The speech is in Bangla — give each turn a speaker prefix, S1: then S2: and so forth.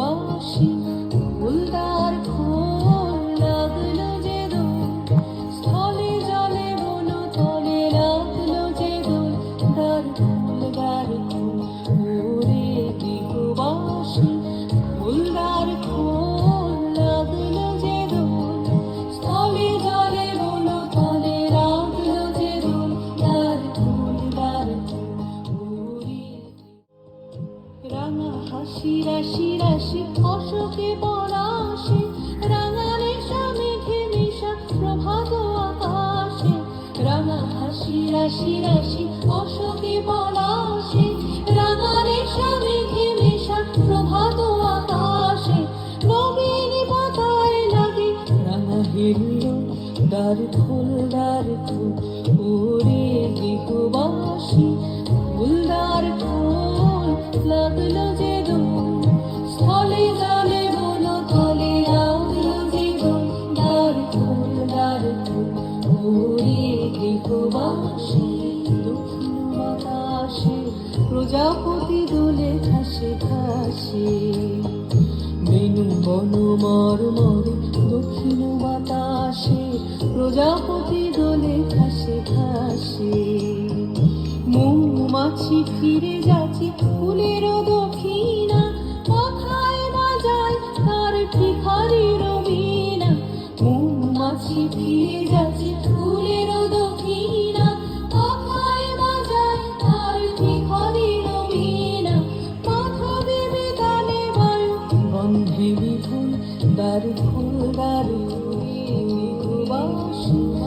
S1: bolachinha. রাঙা হাসি, রাশি রাশি, অশোকে পলাশে রাঙা রেশা মেঘে মিশা প্রভাত আকাশে। রাঙা হাসি, রাশি রাশি, অশোকে পলাশে রাঙা রেশা মেঘে মিশা প্রভাত আকাশে। নবীন পাতায় লাগে রাঙা হিল্লো দ্বার ফুল দ্বার ফুল, ওরে দিগবাসী, ফুলদার ফুল। লাগল যে স্থলে বাতাসে প্রজাপতি দোলে খাসে খাসে বেনু বন, মর, মরে, দক্ষিণ বাতাসে। প্রজাপতি দোলে খাসে খাসে মৌমাছি ফিরে যাচ্ছে ফুল ফুলদার ফুল